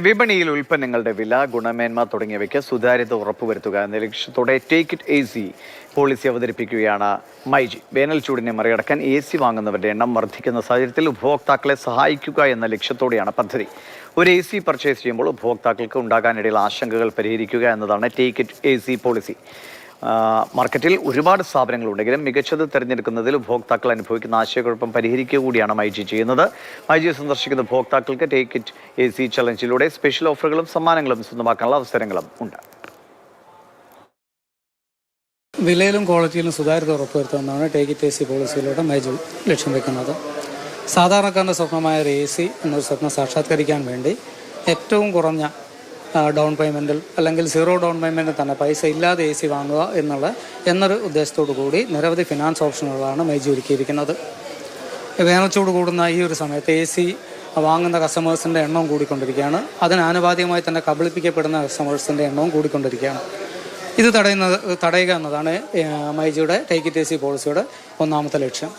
വിപണിയിൽ ഉൽപ്പന്നങ്ങളുടെ വില ഗുണമേന്മ തുടങ്ങിയവയ്ക്ക് സുതാര്യത ഉറപ്പുവരുത്തുക എന്ന ലക്ഷ്യത്തോടെ take it A C policy അവതരിപ്പിക്കുകയാണ് മൈജി. വേനൽ ചൂടിനെ മറികടക്കാൻ എ സി വാങ്ങുന്നവരുടെ എണ്ണം വർദ്ധിക്കുന്ന സാഹചര്യത്തിൽ ഉപഭോക്താക്കളെ സഹായിക്കുക എന്ന ലക്ഷ്യത്തോടെയാണ് പദ്ധതി. ഒരു എ സി പർച്ചേസ് ചെയ്യുമ്പോൾ ഉപഭോക്താക്കൾക്ക് ഉണ്ടാകാനിടയിൽ ആശങ്കകൾ പരിഹരിക്കുക എന്നതാണ് take it A C policy മാർക്കറ്റിൽ ഒരുപാട് സ്ഥാപനങ്ങളുണ്ടെങ്കിലും മികച്ചത് തിരഞ്ഞെടുക്കുന്നതിൽ ഉപഭോക്താക്കൾ അനുഭവിക്കുന്ന ആശയക്കുഴപ്പം പരിഹരിക്കുക കൂടിയാണ് മൈജി ചെയ്യുന്നത്. മൈജി സന്ദർശിക്കുന്ന ഉപഭോക്താക്കൾക്ക് ടേക്ക് ഇറ്റ് എ സി ചലഞ്ചിലൂടെ സ്പെഷ്യൽ ഓഫറുകളും സമ്മാനങ്ങളും സ്വന്തമാക്കാനുള്ള അവസരങ്ങളും ഉണ്ട്. വിലയിലും ക്വാളിറ്റിയിലും സുതാര്യത ഉറപ്പുവരുത്തുന്നതാണ് ടേക്ക് ഇറ്റ് എ സി പോളിസിയിലൂടെ മേജർ ലക്ഷ്യം വെക്കുന്നത്. സാധാരണക്കാരന്റെ സ്വപ്നമായ ഒരു എ സി എന്നൊരു സ്വപ്നം സാക്ഷാത്കരിക്കാൻ വേണ്ടി ഏറ്റവും കുറഞ്ഞ ഡൗൺ പേയ്മെന്റിൽ അല്ലെങ്കിൽ സീറോ ഡൗൺ പേയ്മെന്റിൽ തന്നെ പൈസ ഇല്ലാതെ എ സി വാങ്ങുക എന്നുള്ള എന്നൊരു ഉദ്ദേശത്തോടു കൂടി നിരവധി ഫിനാൻസ് ഓപ്ഷനുകളാണ് മേജി ഒരുക്കിയിരിക്കുന്നത്. വേനൽച്ചൂട് കൂടുന്ന ഈ ഒരു സമയത്ത് എ സി വാങ്ങുന്ന കസ്റ്റമേഴ്സിന്റെ എണ്ണവും കൂടിക്കൊണ്ടിരിക്കുകയാണ്. അതിനാനുപാതികമായി തന്നെ കബളിപ്പിക്കപ്പെടുന്ന കസ്റ്റമേഴ്സിന്റെ എണ്ണവും കൂടിക്കൊണ്ടിരിക്കുകയാണ്. ഇത് തടയുന്നത് തടയുക എന്നതാണ് മൈജിയുടെ ടേക്ക് ഇറ്റ് എ സി പോളിസിയുടെ ഒന്നാമത്തെ ലക്ഷ്യം.